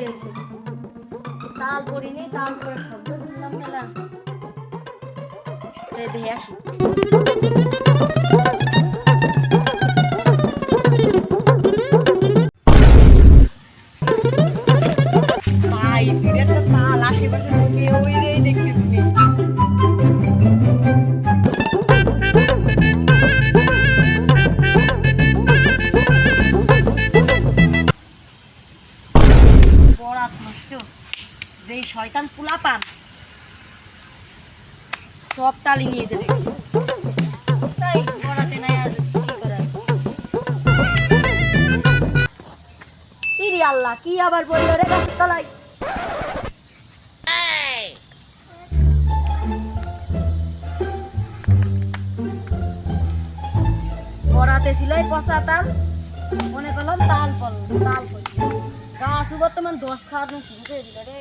হয়ে গেছে। তাল করিনি তাল করে শব্দ শুনলাম মেলা। দেখে আসি। যেই শয়তান পুলা পান সব তালি নিয়ে যাবে। আল্লাহ, কি আবার বলল রে তলায়? পড়াতে ছিল এই পচা তাল। মনে করলাম তাল পল তাল পড়ছে গাছ বর্তমান দশ খাওয়ানো শুরু করে দিল রে।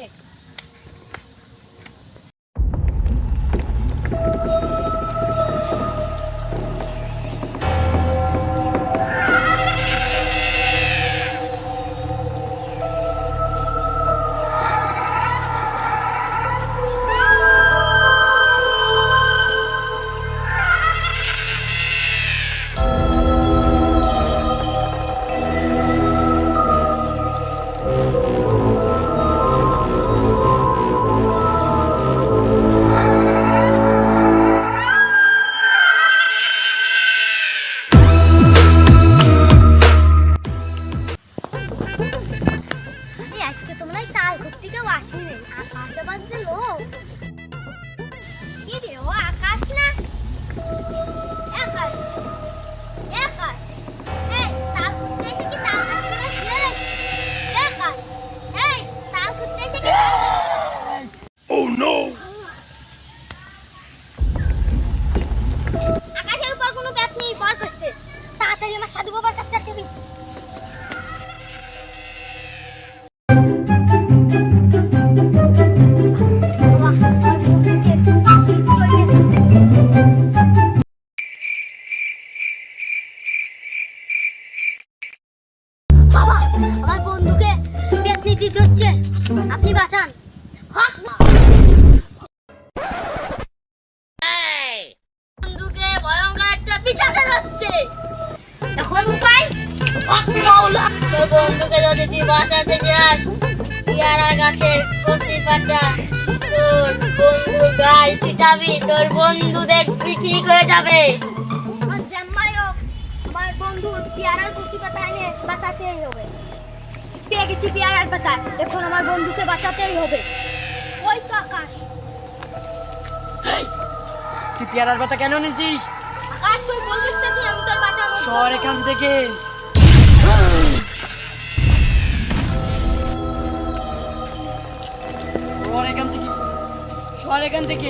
মনে হয় তাল ঘুরতে কেউ আসেনি। আকাশে লোক কি রে ও আকাশ না? বাঁচান। হক বন্ধুকে ভয়ঙ্কর একটা পিছাতে যাচ্ছে এখন উপায়? হক মাওলা তোর বন্ধুকে যদি তুই বাঁচাতে যাস পেয়ারা গাছের কচি পাতা তোর বন্ধু গায়ে ছিটাবি তোর বন্ধু দেখবি ঠিক হয়ে যাবে। আমার জামাই হোক আমার বন্ধুর পেয়ারার কচি পাতা এনে বাঁচাতেই হবে। গেছি পেয়ারার পাতা। এখন আমার বন্ধুকে বাঁচাতেই হবে। ওই তো আকাশ। তুই পেয়ারার পাতা কেন নিছিস আকাশ তুই বলবিস না যে আমি তোর বাঁচাবো শহর এখান থেকে। শহর এখান থেকে। শহর এখান থেকে।